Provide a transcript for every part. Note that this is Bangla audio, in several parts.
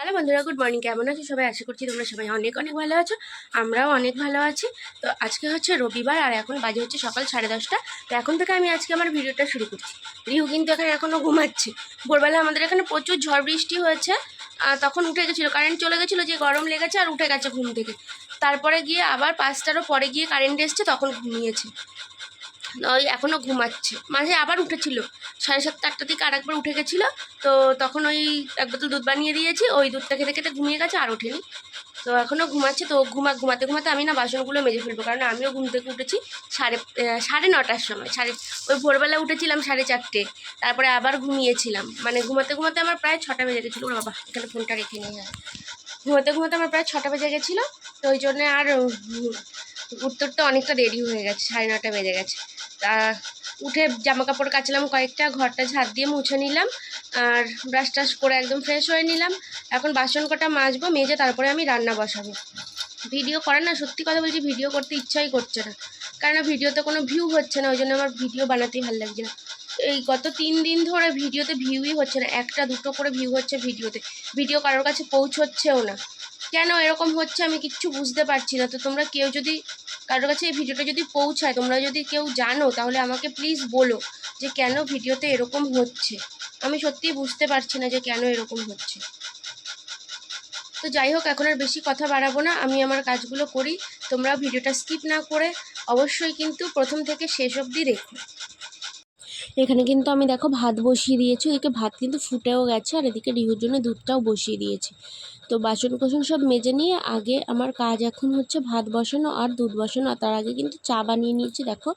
হ্যালো বন্ধুরা গুড মর্নিং কেমন আছো সবাই? আশা করছি তোমরা সবাই অনেক অনেক ভালো আছো, আমরাও অনেক ভালো আছি। তো আজকে হচ্ছে রবিবার আর এখন বাজে হচ্ছে সকাল সাড়ে দশটা। তো এখন থেকে আমি আজকে আমার ভিডিওটা শুরু করছি। রিহু কিন্তু এখানে এখনও ঘুমাচ্ছে। ভোরবেলা আমাদের এখানে প্রচুর ঝড় বৃষ্টি হয়েছে তখন উঠে গেছিল। কারেন্ট চলে গেছিল, যে গরম লেগেছে আর উঠে গেছে ঘুম থেকে। তারপরে গিয়ে আবার পাঁচটারও পরে গিয়ে কারেন্ট এসছে, তখন ঘুমিয়েছে। ওই এখনও ঘুমাচ্ছে। মাঝে আবার উঠেছিল। সাড়ে সাতটা আটটা থেকে আর একবার উঠে গেছিল। তো তখন ওই এক বোতল দুধ বানিয়ে দিয়েছি। ওই দুধটা খেতে খেতে ঘুমিয়ে গেছে, আর ওঠেনি। তো এখনও ঘুমাচ্ছে। তো ঘুমা ঘুমাতে ঘুমাতে আমি না বাসনগুলো মেজে ফেলব। কারণ আমিও ঘুম থেকে উঠেছি সাড়ে সাড়ে নটার সময়। সাড়ে, ওই ভোরবেলা উঠেছিলাম সাড়ে চারটে। তারপরে আবার ঘুমিয়েছিলাম। মানে ঘুমাতে ঘুমাতে আমার প্রায় ছটা বেজে গেছিল। বাবা, এখানে ফোনটা রেখে নিয়ে যায় ঘুমাতে ঘুমাতে আমার প্রায় ছটা বেজে গেছিল। তো ওই জন্যে আর উঠতে অনেকটা দেরি হয়ে গেছে। সাড়ে নটা বেজে গেছে। উঠে জামা কাপড় কাচলাম কয়েকটা, ঘরটা ঝাড় দিয়ে মুছে নিলাম আর ব্রাশ টাশ করে একদম ফ্রেশ হয়ে নিলাম। এখন বাসন কটা মাজবো, মেজে তারপরে আমি রান্না বসাবো। ভিডিও করে না, সত্যি কথা বলছি ভিডিও করতে ইচ্ছাই করছে না। কারণ ভিডিওতে কোনো ভিউ হচ্ছে না ওই জন্য আমার ভিডিও বানাতেই ভালো লাগছে না। এই গত তিন দিন ধরে ভিডিওতে ভিউই হচ্ছে না, একটা দুটো করে ভিউ হচ্ছে ভিডিওতে। ভিডিও কারোর কাছে পৌঁছচ্ছেও না। কেন এরকম হচ্ছে আমি কিচ্ছু বুঝতে পারছি না। তো তোমরা কেউ যদি কারোর কাছে এই ভিডিওটা যদি পৌঁছায়, তোমরা যদি কেউ জানো, তাহলে আমাকে প্লিজ বলো যে কেন ভিডিওতে এরকম হচ্ছে। আমি সত্যিই বুঝতে পারছি না যে কেন এরকম হচ্ছে। তো যাই হোক, এখন আর বেশি কথা বাড়াবো না। আমি আমার কাজগুলো করি। তোমরা ভিডিওটা স্কিপ না করে অবশ্যই কিন্তু প্রথম থেকে শেষ অবধি দেখো। এখানে কিন্তু আমি দেখো ভাত বসিয়ে দিয়েছি। ওদিকে ভাত কিন্তু ফুটেও গেছে আর এদিকে রিহুর জন্য দুধটাও বসিয়ে দিয়েছি। তো বাসন কোসন সব মেজে নিয়ে আগে আমার কাজ এখন হচ্ছে ভাত বসানো আর দুধ বসানো, আর তার আগে কিন্তু চা বানিয়ে নিয়েছি। দেখো,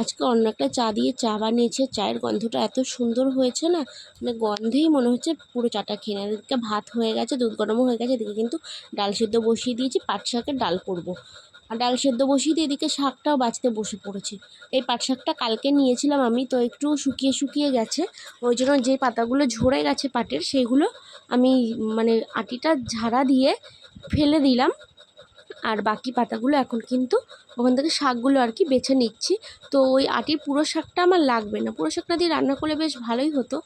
আজকে অন্য একটা চা দিয়ে চা বানিয়েছে। চায়ের গন্ধটা এত সুন্দর হয়েছে না মানে গন্ধেই মনে হচ্ছে পুরো চাটা খেয়ে নেয় এদিকে ভাত হয়ে গেছে, দুধ গরমও হয়ে গেছে, এদিকে কিন্তু ডাল সেদ্ধ বসিয়ে দিয়েছি, পাট শাকের ডাল করব। আর ডাল সেদ্ধ বসিয়ে দিয়ে এদিকে শাকটাও বাছতে বসে পড়েছি। এই পাট শাকটা কালকে নিয়েছিলাম আমি, তো একটু শুকিয়ে শুকিয়ে গেছে। ওই জন্য যে পাতাগুলো ঝরে গেছে পাটের, সেগুলো আমি মানে আটিটা ঝাড়া দিয়ে ফেলে দিলাম। আর বাকি পাতাগুলো এখন কিন্তু ওখান থেকে শাকগুলো আর কি বেছে নিচ্ছি। তো ওই আটির পুরো শাকটা আমার লাগবে না। পুরো শাকটা দিয়ে রান্না করলে বেশ ভালোই হতো।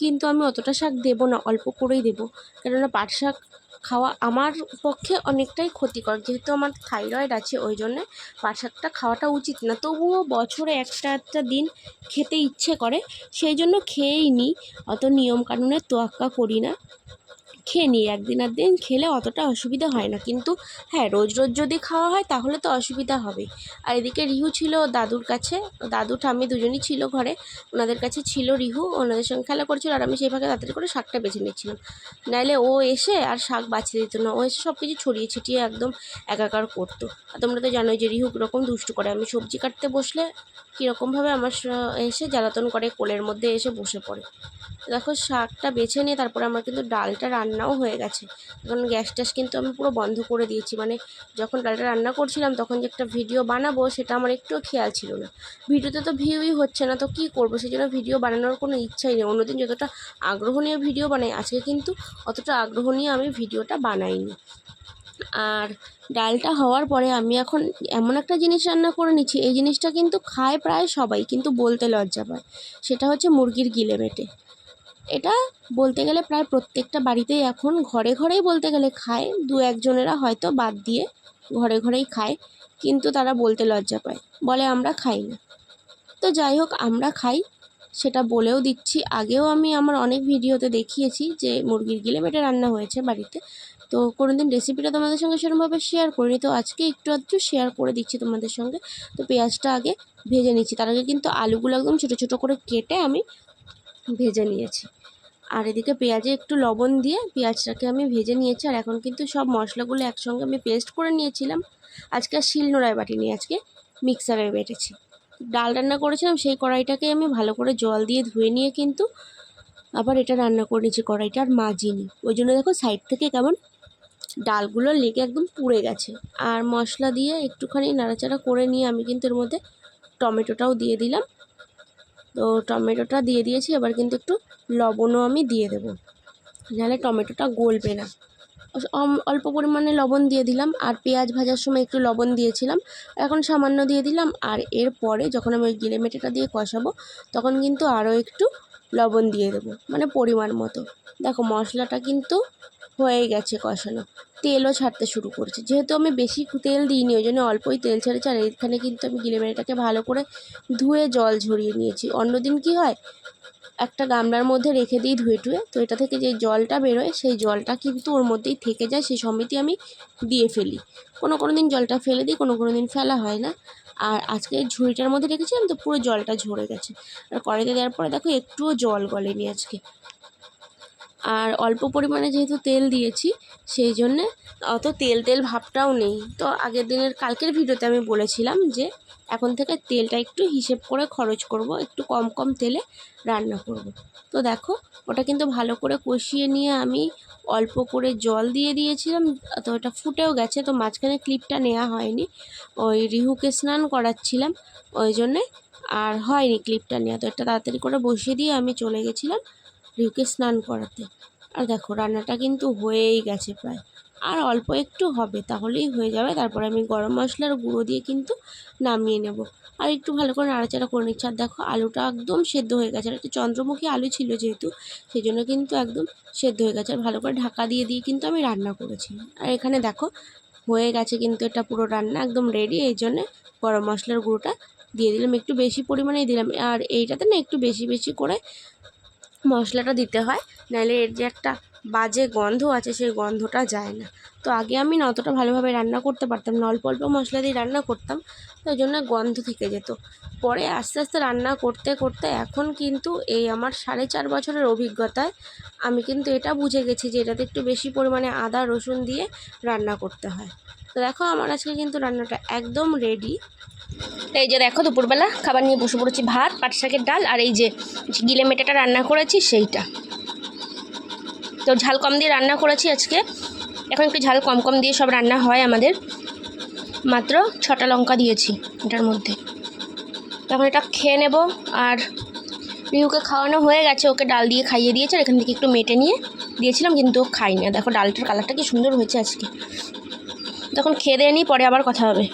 কিন্তু আমি অতটা শাক দেবো না, অল্প করেই দেবো। কেননা পাট শাক খাওয়া আমার পক্ষে অনেকটাই ক্ষতিকর। যেহেতু আমার থাইরয়েড আছে, ওই জন্যে পাট শাকটা খাওয়াটা উচিত না। তবুও বছরে একটা একটা দিন খেতে ইচ্ছে করে। সেই জন্য খেয়েই নিই অত নিয়মকানুনের তোয়াক্কা করি না। খেয়ে নিই। একদিন আর দিন খেলে অতটা অসুবিধা হয় না। কিন্তু হ্যাঁ রোজ রোজ যদি খাওয়া হয় তাহলে তো অসুবিধা হবেই আর এদিকে রিহু ছিল দাদুর কাছে। দাদু ঠাম্মি দুজনই ছিল ঘরে। ওনাদের কাছে ছিল রিহু। ওনাদের সঙ্গে খেলা করছিল আর আমি সেই ফাঁকে তাড়াতাড়ি করে শাকটা বেছে নিচ্ছিলাম। নাহলে ও এসে আর শাক বাছিয়ে দিত না। ও এসে সব কিছু ছড়িয়ে ছিটিয়ে একদম একাকার করতো। আর তোমরা তো জানোই যে রিহু কীরকম দুষ্টু করে। আমি সবজি কাটতে বসলে কীরকমভাবে আমার এসে জ্বালাতন করে কোলের মধ্যে এসে বসে পড়ে। দেখো শাকটা বেছে নিয়ে তারপরে আমার কিন্তু ডালটা রান্নাও হয়ে গেছে। এখন গ্যাস ট্যাস কিন্তু আমি পুরো বন্ধ করে দিয়েছি। মানে যখন ডালটা রান্না করছিলাম, তখন যে একটা ভিডিও বানাবো, সেটা আমার একটুও খেয়াল ছিল না। ভিডিওতে তো ভিউই হচ্ছে না, তো কী করব? সেই জন্য ভিডিও বানানোর কোনো ইচ্ছাই নেই। অন্যদিন যতটা আগ্রহ নিয়ে ভিডিও বানাই, আজকে কিন্তু অতটা আগ্রহ নিয়ে আমি ভিডিওটা বানাইনি। আর ডালটা হওয়ার পরে আমি এখন এমন একটা জিনিস রান্না করে নিচ্ছি, এই জিনিসটা কিন্তু খায় প্রায় সবাই, কিন্তু বলতে লজ্জা পায়। সেটা হচ্ছে মুরগির গিলে মেটে। এটা বলতে গেলে প্রায় প্রত্যেকটা বাড়িতেই এখন ঘরে ঘরেই বলতে গেলে খায়। দু একজনেরা হয়তো বাদ দিয়ে ঘরে ঘরেই খায়, কিন্তু তারা বলতে লজ্জা পায়। বলে, আমরা খাই না। তো যাই হোক, আমরা খাই। সেটা বলেও দিচ্ছি। আগেও আমি আমার অনেক ভিডিওতে দেখিয়েছি যে মুরগির গিলে মেটে রান্না হয়েছে বাড়িতে। তো কোনোদিন রেসিপিটা তোমাদের সঙ্গে সেরকমভাবে শেয়ার করিনি। তো আজকে একটু আধটু শেয়ার করে দিচ্ছি তোমাদের সঙ্গে। তো পেঁয়াজটা আগে ভেজে নিচ্ছি। তার আগে কিন্তু আলুগুলো একদম ছোটো ছোটো করে কেটে আমি ভেজে নিয়েছি। আর এদিকে পেঁয়াজে একটু লবণ দিয়ে পেঁয়াজটাকে আমি ভেজে নিয়েছি, আর এখন কিন্তু সব মশলাগুলো একসঙ্গে আমি পেস্ট করে নিয়েছিলাম। আজকে আর শিল নোড়ায় বাটিনি, আজকে মিক্সারে বেটেছি। ডাল রান্না করেছিলাম, সেই কড়াইটাকে আমি ভালো করে জল দিয়ে ধুয়ে নিয়ে কিন্তু আবার এটা রান্না করে নিয়েছি কড়াইটা, আর মাজিনি। ওই জন্য দেখো সাইড থেকে কেমন ডালগুলো লেগে একদম পুড়ে গেছে। আর মশলা দিয়ে একটুখানি নাড়াচাড়া করে নিয়ে আমি কিন্তু এর মধ্যে টমেটোটাও দিয়ে দিলাম। তো টমেটোটা দিয়ে দিয়েছি, এবার কিন্তু একটু লবণও আমি দিয়ে দেবো। নাহলে টমেটোটা গলবে না। অল্প পরিমাণে লবণ দিয়ে দিলাম, আর পেঁয়াজ ভাজার সময় একটু লবণ দিয়েছিলাম। এখন সামান্য দিয়ে দিলাম, আর এরপরে যখন আমি ওই গিলে মেটেটা দিয়ে কষাবো, তখন কিন্তু আরও একটু লবণ দিয়ে দেবো মানে পরিমাণ মতো। দেখো মশলাটা কিন্তু হয়ে গেছে কষানো। তেলও ছাড়তে শুরু করেছে। যেহেতু আমি বেশি তেল দিইনি, ওই জন্য অল্পই তেল ছেড়েছে, আর এখানে কিন্তু আমি গিলে মেরেটাকে ভালো করে ধুয়ে জল ঝরিয়ে নিয়েছি। অন্যদিন কি হয়, একটা গামলার মধ্যে রেখে দিই ধুয়ে টুয়ে, তো এটা থেকে যে জলটা বেরোয়, সেই জলটা কিন্তু ওর মধ্যেই থেকে যায়, সেই সমিতি আমি দিয়ে ফেলি। কোনো কোনো দিন জলটা ফেলে দিই, কোনো কোনো দিন ফেলা হয় না। আর আজকে ঝুড়িটার মধ্যে রেখেছিলাম তো পুরো জলটা ঝরে গেছে। আর কড়াইতে দেওয়ার পরে দেখো, একটুও জল গলেনি আজকে। আর অল্প পরিমাণে যেহেতু তেল দিয়েছি, সেই জন্যে অত তেল তেল ভাবটাও নেই। তো আগের দিনের কালকের ভিডিওতে আমি বলেছিলাম যে, এখন থেকে তেলটা একটু হিসেব করে খরচ করব, একটু কম কম তেলে রান্না করব। তো দেখো, ওটা কিন্তু ভালো করে কষিয়ে নিয়ে আমি অল্প করে জল দিয়ে দিয়েছিলাম, তো ওটা ফুটেও গেছে, তো মাঝখানে ক্লিপটা নেওয়া হয়নি। ওই রিহুকে স্নান করাচ্ছিলাম, ওই জন্যে আর হয়নি ক্লিপটা নেওয়া তো এটা তাড়াতাড়ি করে বসিয়ে দিয়ে আমি চলে গেছিলাম রিহুকে স্নান করাতে। আর দেখো, রান্নাটা কিন্তু হয়েই গেছে প্রায়। আর অল্প একটু হবে, তাহলেই হয়ে যাবে। তারপরে আমি গরম মশলার গুঁড়ো দিয়ে কিন্তু নামিয়ে নেব। আর একটু ভালো করে নাড়াচাড়া করে নিচ্ছি। আর দেখো, আলুটা একদম সেদ্ধ হয়ে গেছে। আর একটু চন্দ্রমুখী আলু ছিল যেহেতু সেই জন্য কিন্তু একদম সেদ্ধ হয়ে গেছে। আর ভালো করে ঢাকা দিয়ে দিয়ে কিন্তু আমি রান্না করেছি। আর এখানে দেখো, হয়ে গেছে কিন্তু এটা পুরো রান্না একদম রেডি এই জন্যে গরম মশলার গুঁড়োটা দিয়ে দিলাম। একটু বেশি পরিমাণেই দিলাম। আর এইটাতে না একটু বেশি বেশি করে মশলাটা দিতে হয়, নাহলে এর যে একটা বাজে গন্ধ আছে সেই গন্ধটা যায় না। তো আগে আমি না অতটা ভালোভাবে রান্না করতে পারতাম না, অল্প অল্প মশলা দিয়ে রান্না করতাম, তো ওই জন্য গন্ধ থেকে যেত। পরে আস্তে আস্তে রান্না করতে করতে এখন কিন্তু এই আমার সাড়ে চার বছরের অভিজ্ঞতায় আমি কিন্তু এটা বুঝে গেছি যে এটাতে একটু বেশি পরিমাণে আদা, রসুন দিয়ে রান্না করতে হয়। তো দেখো আমার আজকে কিন্তু রান্নাটা একদম রেডি এই যে দেখো দুপুরবেলা খাবার নিয়ে বসে পড়েছি, ভাত, পাট শাকের ডাল আর এই যে গিলে মেটাটা রান্না করেছি সেইটা। তো ঝাল কম দিয়ে রান্না করেছি আজকে। এখন একটু ঝাল কম কম দিয়ে সব রান্না হয় আমাদের। মাত্র ছটা লঙ্কা দিয়েছি এটার মধ্যে। এখন এটা খেয়ে নেব আর রিহুকে খাওয়ানো হয়ে গেছে, ওকে ডাল দিয়ে খাইয়ে দিয়েছে আর এখান থেকে একটু মেটে নিয়ে দিয়েছিলাম কিন্তু খাই না দেখো ডালটার কালারটা কি সুন্দর হয়েছে আজকে। তখন খেয়ে দিয়ে নিই পরে আবার কথা হবে।